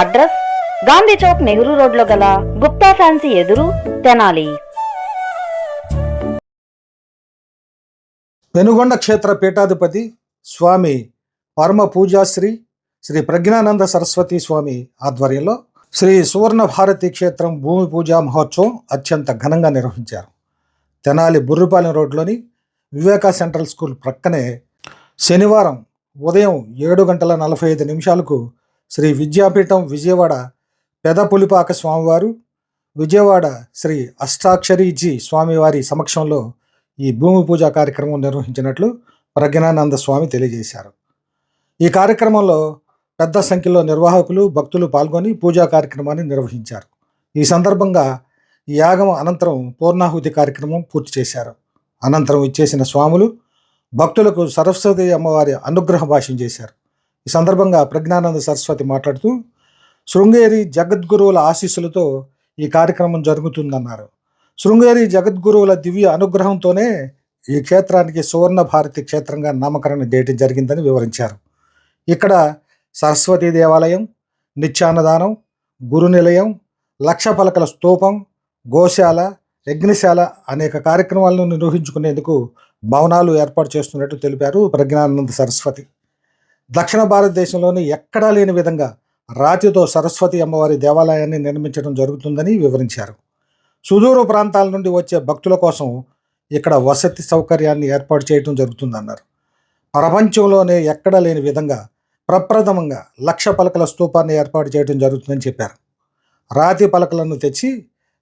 Address Gandhi Chowk Nehru రోడ్లో గల Gupta fancy ఎదురు తెనాలి. పెనుగొండ క్షేత్ర పీఠాధిపతి స్వామి పరమ పూజాశ్రీ శ్రీ ప్రజ్ఞానంద సరస్వతి స్వామి ఆధ్వర్యంలో శ్రీ సువర్ణ భారతి క్షేత్రం భూమి పూజా మహోత్సవం అత్యంత ఘనంగా నిర్వహించారు. తెనాలి బుర్రుపాలెం రోడ్లోని వివేకా సెంట్రల్ స్కూల్ ప్రక్కనే శనివారం ఉదయం ఏడు గంటల నలభై ఐదు నిమిషాలకు శ్రీ విద్యాపీఠం విజయవాడ పెదపులిపాక స్వామివారు విజయవాడ శ్రీ అష్టాక్షరీజీ స్వామివారి సమక్షంలో ఈ భూమి పూజ కార్యక్రమం నిర్వహించినట్లు ప్రజ్ఞానంద స్వామి తెలియజేశారు. ఈ కార్యక్రమంలో పెద్ద సంఖ్యలో నిర్వాహకులు భక్తులు పాల్గొని పూజా కార్యక్రమాన్ని నిర్వహించారు. ఈ సందర్భంగా యాగం అనంతరం పూర్ణాహుతి కార్యక్రమం పూర్తి చేశారు. అనంతరం ఇచ్చేసిన స్వాములు భక్తులకు సరస్వతి అమ్మవారి అనుగ్రహ భాషం చేశారు. ఈ సందర్భంగా ప్రజ్ఞానంద సరస్వతి మాట్లాడుతూ శృంగేరి జగద్గురువుల ఆశీస్సులతో ఈ కార్యక్రమం జరుగుతుందన్నారు. శృంగేరి జగద్గురువుల దివ్య అనుగ్రహంతోనే ఈ క్షేత్రానికి సువర్ణ భారతి క్షేత్రంగా నామకరణం చేయటం జరిగిందని వివరించారు. ఇక్కడ సరస్వతీ దేవాలయం నిత్యాన్నదానం గురు నిలయం లక్ష పలకల స్తూపం గోశాల యజ్ఞశాల అనేక కార్యక్రమాలను నిర్వహించుకునేందుకు భవనాలు ఏర్పాటు చేస్తున్నట్టు తెలిపారు ప్రజ్ఞానంద సరస్వతి. దక్షిణ భారతదేశంలోని ఎక్కడా లేని విధంగా రాతితో సరస్వతి అమ్మవారి దేవాలయాన్ని నిర్మించడం జరుగుతుందని వివరించారు. సుదూర ప్రాంతాల నుండి వచ్చే భక్తుల కోసం ఇక్కడ వసతి సౌకర్యాన్ని ఏర్పాటు చేయడం జరుగుతుందన్నారు. ప్రపంచంలోనే ఎక్కడా లేని విధంగా ప్రప్రథమంగా లక్ష పలకల స్తూపాన్ని ఏర్పాటు చేయడం జరుగుతుందని చెప్పారు. రాతి పలకలను తెచ్చి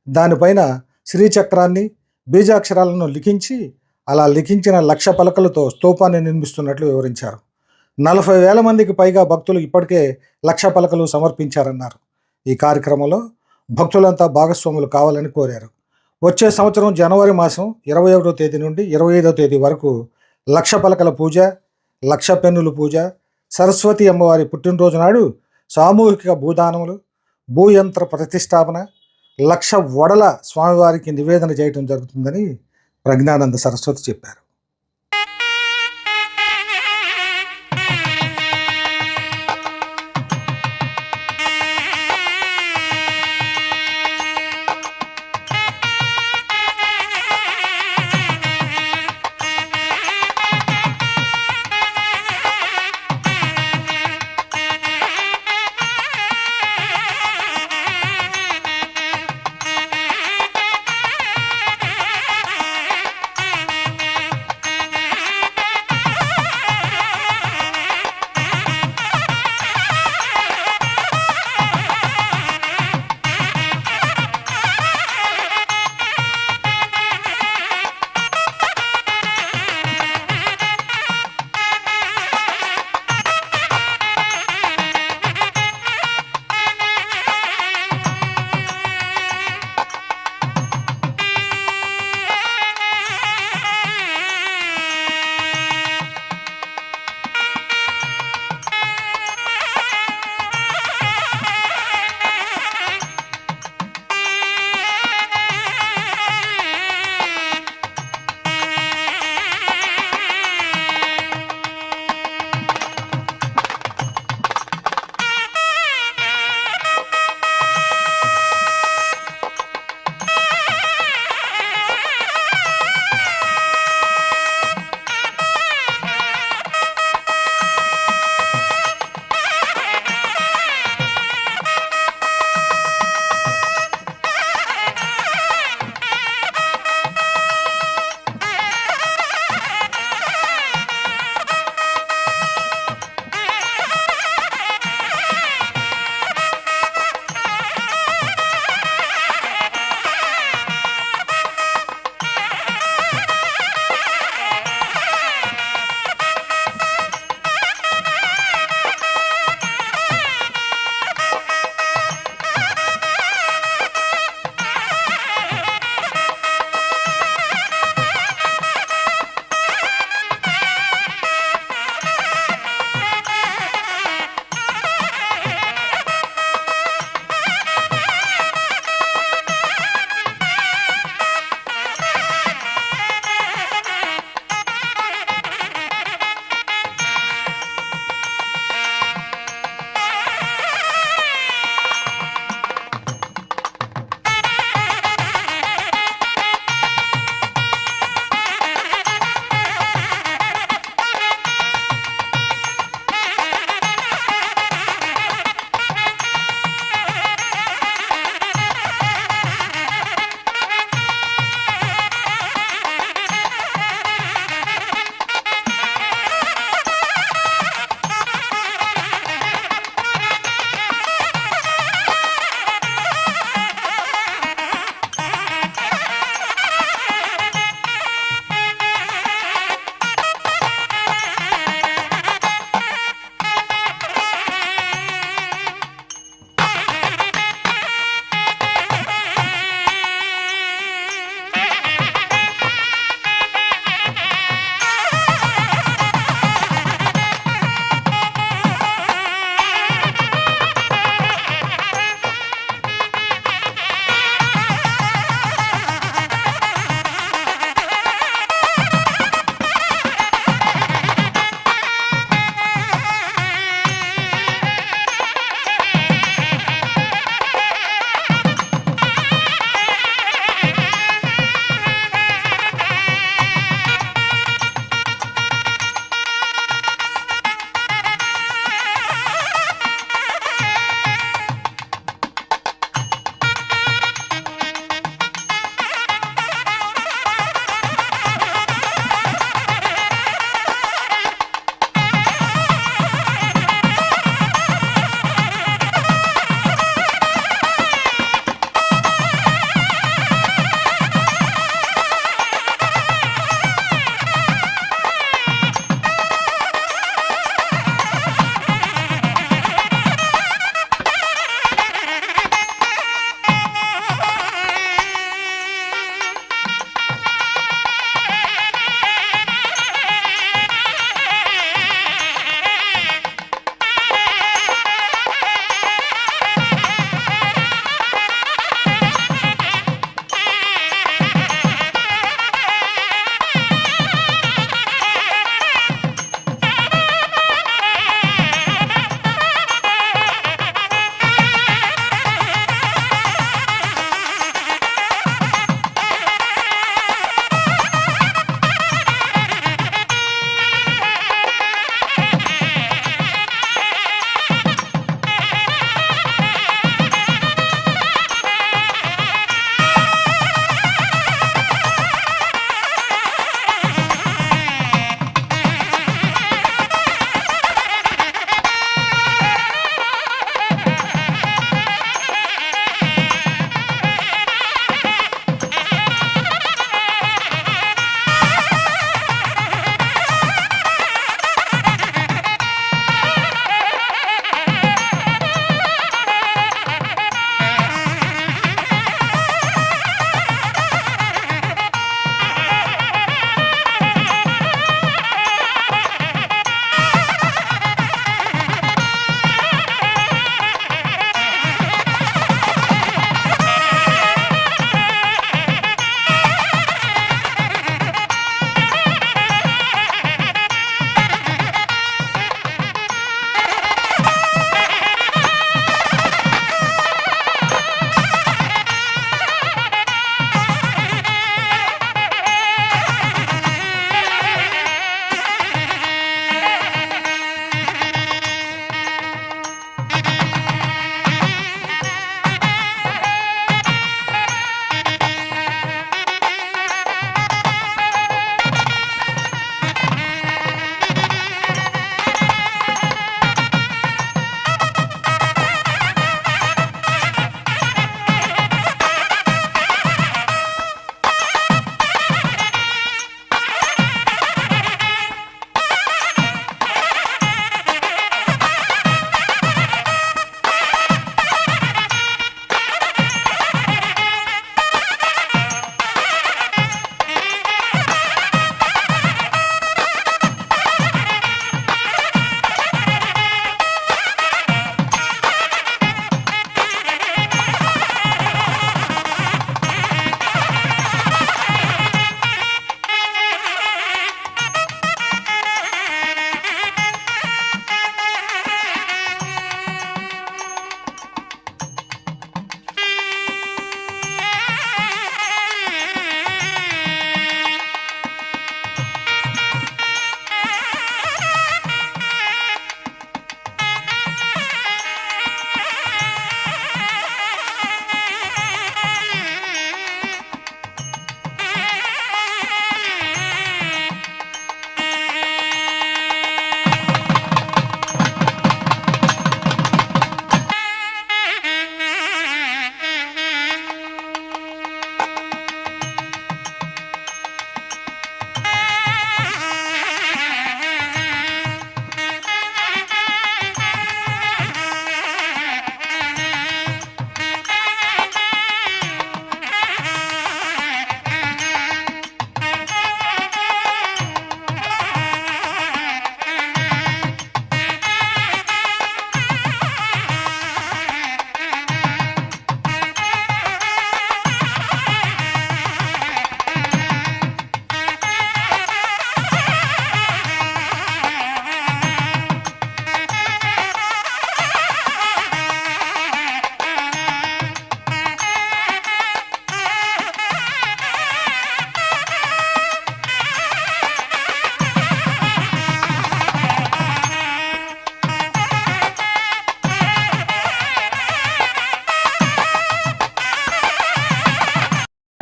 దానిపైన శ్రీచక్రాన్ని బీజాక్షరాలను లిఖించి అలా లిఖించిన లక్ష పలకలతో స్తూపాన్ని నిర్మిస్తున్నట్లు వివరించారు. నలభై వేల మందికి పైగా భక్తులు ఇప్పటికే లక్ష పలకలు సమర్పించారన్నారు. ఈ కార్యక్రమంలో భక్తులంతా భాగస్వాములు కావాలని కోరారు. వచ్చే సంవత్సరం జనవరి మాసం ఇరవై ఒకటో తేదీ నుండి ఇరవై ఐదో తేదీ వరకు లక్ష పలకల పూజ లక్ష పెన్నుల పూజ సరస్వతి అమ్మవారి పుట్టినరోజు నాడు సామూహిక భూదానములు భూయంత్ర ప్రతిష్టాపన లక్ష వడల స్వామివారికి నివేదన చేయడం జరుగుతుందని ప్రజ్ఞానంద సరస్వతి చెప్పారు.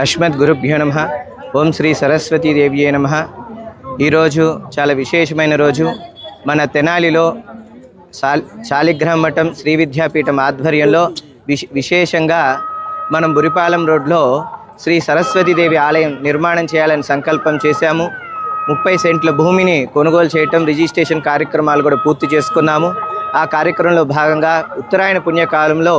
అస్మద్ గురుభ్యో నమ. ఓం శ్రీ సరస్వతీ దేవ్యే నమ. ఈరోజు చాలా విశేషమైన రోజు. మన తెనాలిలో శాల్ శాలిగ్రహం మఠం శ్రీ విద్యాపీఠం ఆధ్వర్యంలో విశ్ విశేషంగా మనం బురిపాలెం రోడ్లో శ్రీ సరస్వతీదేవి ఆలయం నిర్మాణం చేయాలని సంకల్పం చేశాము. ముప్పై సెంట్ల భూమిని కొనుగోలు చేయటం రిజిస్ట్రేషన్ కార్యక్రమాలు కూడా పూర్తి చేసుకున్నాము. ఆ కార్యక్రమంలో భాగంగా ఉత్తరాయణ పుణ్యకాలంలో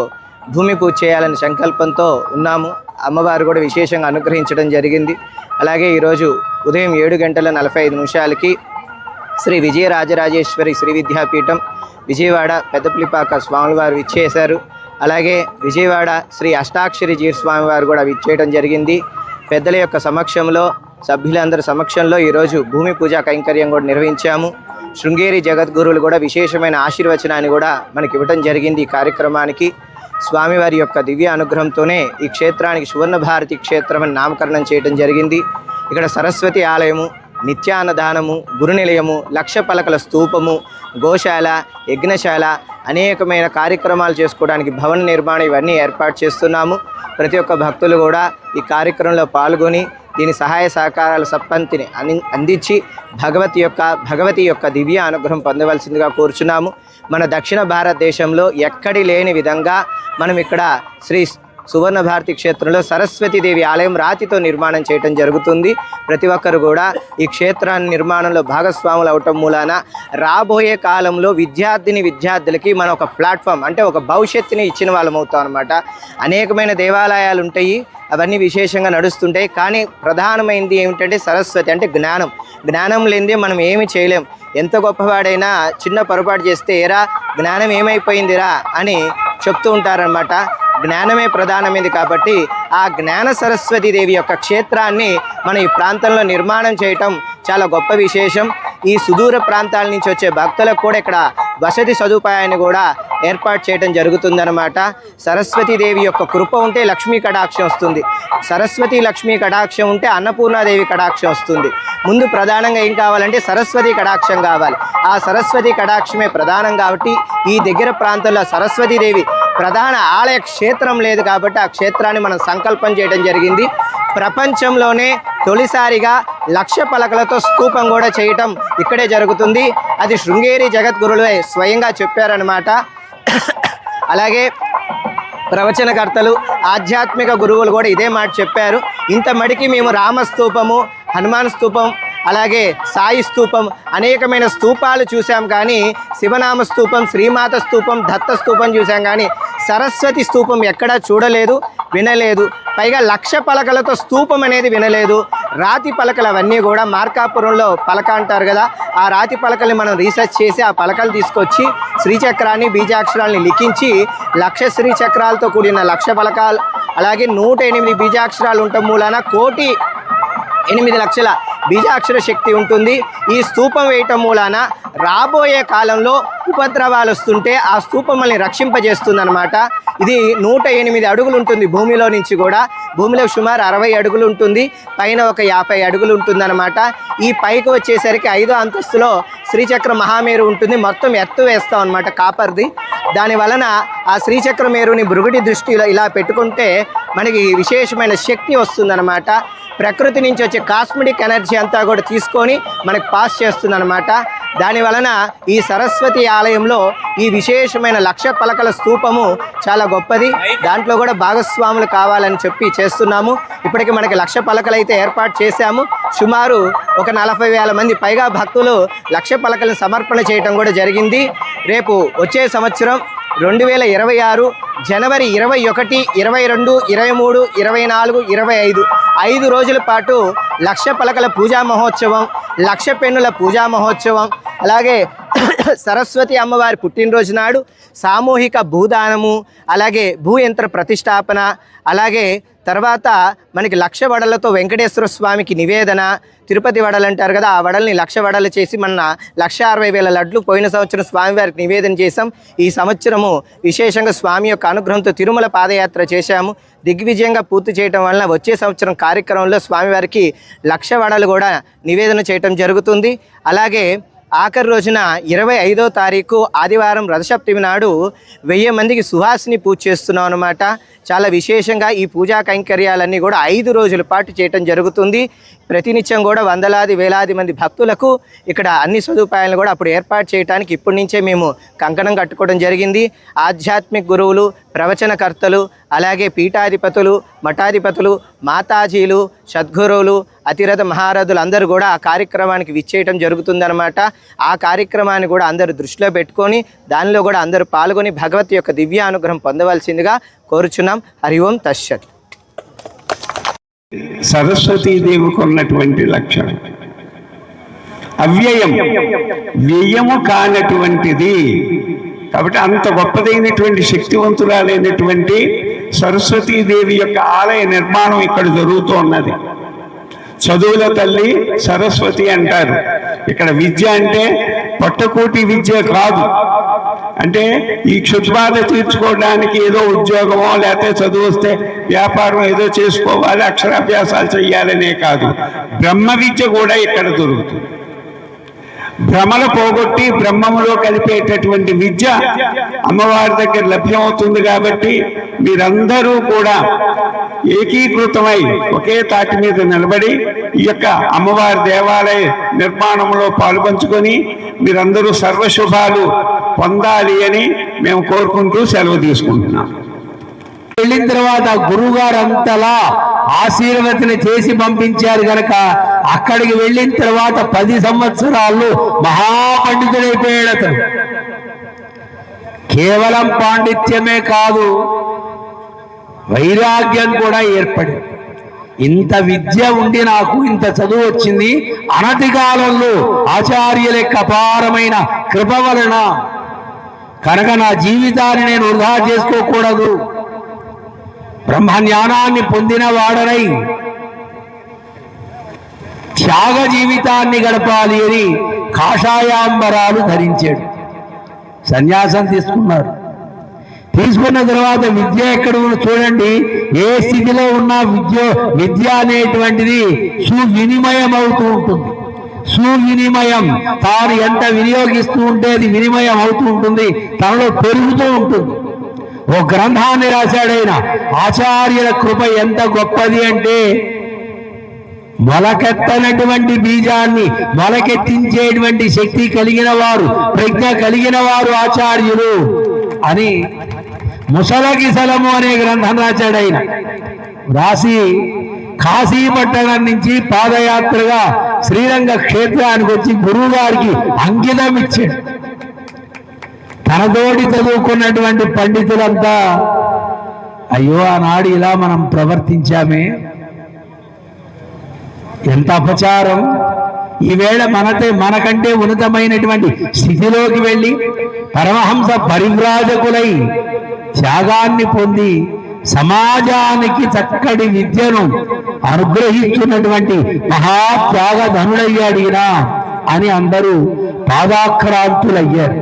భూమి పూజ చేయాలని సంకల్పంతో ఉన్నాము. అమ్మవారు కూడా విశేషంగా అనుగ్రహించడం జరిగింది. అలాగే ఈరోజు ఉదయం ఏడు గంటల నలభై ఐదు నిమిషాలకి శ్రీ విజయరాజరాజేశ్వరి శ్రీ విద్యాపీఠం విజయవాడ పెద్దపులిపాక స్వామివారు విచ్చేశారు. అలాగే విజయవాడ శ్రీ అష్టాక్షరి జీ స్వామివారు కూడా విచ్చేయడం జరిగింది. పెద్దల యొక్క సమక్షంలో సభ్యులందరి సమక్షంలో ఈరోజు భూమి పూజా కైంకర్యం కూడా నిర్వహించాము. శృంగేరి జగద్గురువులు కూడా విశేషమైన ఆశీర్వచనాన్ని కూడా మనకి ఇవ్వడం జరిగింది ఈ కార్యక్రమానికి. స్వామివారి యొక్క దివ్య అనుగ్రహంతోనే ఈ క్షేత్రానికి సువర్ణ భారతి క్షేత్రం అని నామకరణం చేయడం జరిగింది. ఇక్కడ సరస్వతి ఆలయము నిత్యాన్నదానము గురునిలయము లక్ష పలకల స్తూపము గోశాల యజ్ఞశాల అనేకమైన కార్యక్రమాలు చేసుకోవడానికి భవన నిర్మాణం ఇవన్నీ ఏర్పాటు చేస్తున్నాము. ప్రతి ఒక్క భక్తులు కూడా ఈ కార్యక్రమంలో పాల్గొని దీని సహాయ సహకారాలు సప్పంతిని అని అందించి భగవతి యొక్క భగవతి యొక్క దివ్య అనుగ్రహం పొందవలసిందిగా కోరుచున్నాము. మన దక్షిణ భారతదేశంలో ఎక్కడి లేని విధంగా మనం ఇక్కడ శ్రీ సువర్ణ భారతి క్షేత్రంలో సరస్వతీదేవి ఆలయం రాతితో నిర్మాణం చేయటం జరుగుతుంది. ప్రతి ఒక్కరు కూడా ఈ క్షేత్రాన్ని నిర్మాణంలో భాగస్వాములు అవటం మూలాన రాబోయే కాలంలో విద్యార్థిని విద్యార్థులకి మనం ఒక ప్లాట్ఫామ్ అంటే ఒక భవిష్యత్తుని ఇచ్చిన వాళ్ళం అవుతాం అనమాట అనేకమైన దేవాలయాలు ఉంటాయి. అవన్నీ విశేషంగా నడుస్తుంటాయి. కానీ ప్రధానమైనది ఏమిటంటే సరస్వతి అంటే జ్ఞానం. జ్ఞానం లేనిదే మనం ఏమి చేయలేం. ఎంత గొప్పవాడైనా చిన్న పొరపాటు చేస్తే ఏరా జ్ఞానం ఏమైపోయిందిరా అని చెప్తూ ఉంటారనమాట జ్ఞానమే ప్రధానమైనది కాబట్టి ఆ జ్ఞాన సరస్వతి దేవి యొక్క క్షేత్రాన్ని మనం ఈ ప్రాంతంలో నిర్మాణం చేయటం చాలా గొప్ప విశేషం. ఈ సుదూర ప్రాంతాల నుంచి వచ్చే భక్తులకు కూడా ఇక్కడ వసతి సదుపాయాన్ని కూడా ఏర్పాటు చేయడం జరుగుతుందన్నమాట. సరస్వతీదేవి యొక్క కృప ఉంటే లక్ష్మీ కటాక్షం వస్తుంది. సరస్వతి లక్ష్మీ కటాక్షం ఉంటే అన్నపూర్ణాదేవి కటాక్షం వస్తుంది. ముందు ప్రధానంగా ఏం కావాలంటే సరస్వతి కటాక్షం కావాలి. ఆ సరస్వతి కటాక్షమే ప్రధానం కాబట్టి ఈ దగ్గర ప్రాంతంలో సరస్వతీదేవి ప్రధాన ఆలయ క్షేత్రం లేదు కాబట్టి ఆ క్షేత్రాన్ని మనం సంకల్పం చేయడం జరిగింది. ప్రపంచంలోనే తొలిసారిగా లక్ష పలకలతో స్తూపం కూడా చేయటం ఇక్కడే జరుగుతుంది. అది శృంగేరి జగద్గురులే స్వయంగా చెప్పారనమాట అలాగే ప్రవచనకర్తలు ఆధ్యాత్మిక గురువులు కూడా ఇదే మాట చెప్పారు. ఇంత మడికి మేము రామస్తూపము హనుమాన్ స్తూపం అలాగే సాయి స్తూపం అనేకమైన స్తూపాలు చూసాం కానీ శివనామ స్తూపం శ్రీమాత స్తూపం దత్త స్తూపం చూసాం కానీ సరస్వతి స్తూపం ఎక్కడా చూడలేదు వినలేదు. పైగా లక్ష పలకలతో స్తూపం అనేది వినలేదు. రాతి పలకలు అవన్నీ కూడా మార్కాపురంలో పలక అంటారు కదా. ఆ రాతి పలకల్ని మనం రీసెర్చ్ చేసి ఆ పలకలు తీసుకొచ్చి శ్రీచక్రాన్ని బీజాక్షరాల్ని లిఖించి లక్ష శ్రీచక్రాలతో కూడిన లక్ష పలకాలు అలాగే నూట ఎనిమిది బీజాక్షరాలు ఉండటం మూలాన కోటి ఎనిమిది లక్షల బీజాక్షర శక్తి ఉంటుంది. ఈ స్తూపం వేయటం మూలాన రాబోయే కాలంలో ఉపద్రవాలు వస్తుంటే ఆ స్తూపం మనల్ని రక్షింపజేస్తుందన్నమాట. ఇది నూట ఎనిమిది అడుగులు ఉంటుంది భూమిలో నుంచి కూడా. భూమిలో సుమారు అరవై అడుగులు ఉంటుంది. పైన ఒక యాభై అడుగులు ఉంటుందన్నమాట. ఈ పైకి వచ్చేసరికి ఐదో అంతస్తులో శ్రీచక్ర మహామేరు ఉంటుంది. మొత్తం ఎత్తు వేస్తాం అనమాట కాపర్ది. దాని వలన ఆ శ్రీచక్ర మేరుని భృగుడి దృష్టిలో ఇలా పెట్టుకుంటే మనకి విశేషమైన శక్తి వస్తుందన్నమాట. ప్రకృతి నుంచి వచ్చే కాస్మెటిక్ ఎనర్జీ అంతా కూడా తీసుకొని మనకు పాస్ చేస్తుందన్నమాట. దాని వలన ఈ సరస్వతి ఆలయంలో ఈ విశేషమైన లక్ష పలకల స్తూపము చాలా గొప్పది. దాంట్లో కూడా భాగస్వాములు కావాలని చెప్పి చేస్తున్నాము. ఇప్పటికి మనకి లక్ష పలకలు అయితే ఏర్పాటు చేశాము. సుమారు ఒక నలభై వేల మంది పైగా భక్తులు లక్ష పలకలను సమర్పణ చేయటం కూడా జరిగింది. రేపు వచ్చే సంవత్సరం రెండు వేల ఇరవై ఆరు జనవరి ఇరవై ఒకటి ఇరవై రెండు ఇరవై మూడు ఇరవై నాలుగు ఇరవై ఐదు. ఐదు రోజుల పాటు లక్ష పలకల పూజా మహోత్సవం లక్ష పెన్నుల పూజా మహోత్సవం అలాగే సరస్వతి అమ్మవారి పుట్టినరోజు నాడు సామూహిక భూదానము అలాగే భూ యంత్ర ప్రతిష్టాపన అలాగే తర్వాత మనకి లక్ష వడలతో వెంకటేశ్వర స్వామికి నివేదన తిరుపతి వడలు అంటారు కదా ఆ వడల్ని లక్ష వడలు చేసి మన లక్ష అరవై వేల లడ్లు పోయిన సంవత్సరం స్వామివారికి నివేదన చేశాం. ఈ సంవత్సరము విశేషంగా స్వామి యొక్క అనుగ్రహంతో తిరుమల పాదయాత్ర చేశాము. దిగ్విజయంగా పూర్తి చేయటం వలన వచ్చే సంవత్సరం కార్యక్రమంలో స్వామివారికి లక్ష వడలు కూడా నివేదన చేయటం జరుగుతుంది. అలాగే ఆఖరి రోజున ఇరవై ఐదో తారీఖు ఆదివారం రథసప్తమి నాడు వెయ్యి మందికి సుహాసిని పూజ చేస్తున్నాం అనమాట చాలా విశేషంగా ఈ పూజా కైంకర్యాలన్నీ కూడా ఐదు రోజుల పాటు చేయటం జరుగుతుంది. ప్రతినిత్యం కూడా వందలాది వేలాది మంది భక్తులకు ఇక్కడ అన్ని సదుపాయాలను కూడా అప్పుడు ఏర్పాటు చేయడానికి ఇప్పటి నుంచే మేము కంకణం కట్టుకోవడం జరిగింది. ఆధ్యాత్మిక గురువులు ప్రవచనకర్తలు అలాగే పీఠాధిపతులు మఠాధిపతులు మాతాజీలు సద్గురువులు అతిరథ మహారథులు అందరూ కూడా ఆ కార్యక్రమానికి విచ్చేయటం జరుగుతుందన్నమాట. ఆ కార్యక్రమాన్ని కూడా అందరూ దృష్టిలో పెట్టుకొని దానిలో కూడా అందరూ పాల్గొని భగవత్ యొక్క దివ్య అనుగ్రహం పొందవలసిందిగా కోరుచున్నాం. హరి ఓం తశ్చత్ సరస్వతీదేవికి ఉన్నటువంటి లక్షణం. అవ్యయం. వ్యయము కానటువంటిది. కాబట్టి అంత గొప్పదైనటువంటి శక్తివంతురాలైనటువంటి సరస్వతీదేవి యొక్క ఆలయ నిర్మాణం ఇక్కడ జరుగుతూ ఉన్నది. చదువుల తల్లి సరస్వతి అంటారు. ఇక్కడ విద్య అంటే పట్టకోటి విద్య కాదు. అంటే ఈ క్షుద్బాధ తీర్చుకోవడానికి ఏదో ఉద్యోగమో లేకపోతే చదువు వస్తే వ్యాపారం ఏదో చేసుకోవాలి అక్షరాభ్యాసాలు చేయాలనే కాదు. బ్రహ్మ విద్య కూడా ఇక్కడ దొరుకుతుంది. భ్రమలు పోగొట్టి బ్రహ్మములో కలిపేటటువంటి విద్య అమ్మవారి దగ్గర లభ్యమవుతుంది కాబట్టి మీరందరూ కూడా ఏకీకృతమై ఒకే తాటి మీద నిలబడి ఈ యొక్క అమ్మవారి దేవాలయ నిర్మాణంలో పాల్పంచుకొని మీరందరూ సర్వశుభాలు పొందాలి అని మేము కోరుకుంటూ సెలవు తీసుకుంటున్నాం. వెళ్ళిన తర్వాత గురువు గారు అంతలా ఆశీర్వచన చేసి పంపించారు గనక అక్కడికి వెళ్ళిన తర్వాత పది సంవత్సరాలు మహాపండితుడైపోయాడు అతను. కేవలం పాండిత్యమే కాదు వైరాగ్యం కూడా ఏర్పడింది. ఇంత విద్య ఉండి నాకు ఇంత చదువు వచ్చింది. అనతి కాలంలో ఆచార్యుల యొక్క అపారమైన కృప వలన కనుక నా జీవితాన్ని నేను వృధా చేసుకోకూడదు. బ్రహ్మ జ్ఞానాన్ని పొందిన వాడనై త్యాగ జీవితాన్ని గడపాలి అని కాషాయాంబరాలు ధరించాడు. సన్యాసం తీసుకున్నారు. తీసుకున్న తర్వాత విద్య ఎక్కడ చూడండి. ఏ స్థితిలో ఉన్న విద్య విద్య అనేటువంటిది సువినిమయం అవుతూ ఉంటుంది. సువినిమయం. తాను ఎంత వినియోగిస్తూ ఉంటే అది వినిమయం అవుతూ ఉంటుంది. తనలో పెరుగుతూ ఉంటుంది. ఓ గ్రంథాన్ని రాశాడైన ఆచార్యుల కృప ఎంత గొప్పది అంటే మొలకెత్తనటువంటి బీజాన్ని మొలకెత్తించేటువంటి శక్తి కలిగిన వారు ప్రజ్ఞ కలిగిన వారు ఆచార్యులు అని ముసలకి సలము అనే గ్రంథం రాశాడు ఆయన. రాసి కాశీ పట్టణం నుంచి పాదయాత్రగా శ్రీరంగ క్షేత్రానికి వచ్చి గురువు గారికి అంకితం ఇచ్చాడు. తనతోటి చదువుకున్నటువంటి పండితులంతా అయ్యో ఆనాడు ఇలా మనం ప్రవర్తించామే. ఎంత అపచారం. ఈవేళ మనతే మనకంటే ఉన్నతమైనటువంటి స్థితిలోకి వెళ్ళి పరమహంస పరివ్రాజకులై త్యాగాన్ని పొంది సమాజానికి చక్కటి విద్యను అనుగ్రహించినటువంటి మహాత్యాగ ధనుడయ్యాడినా అని అందరూ పాదాక్రాంతులయ్యారు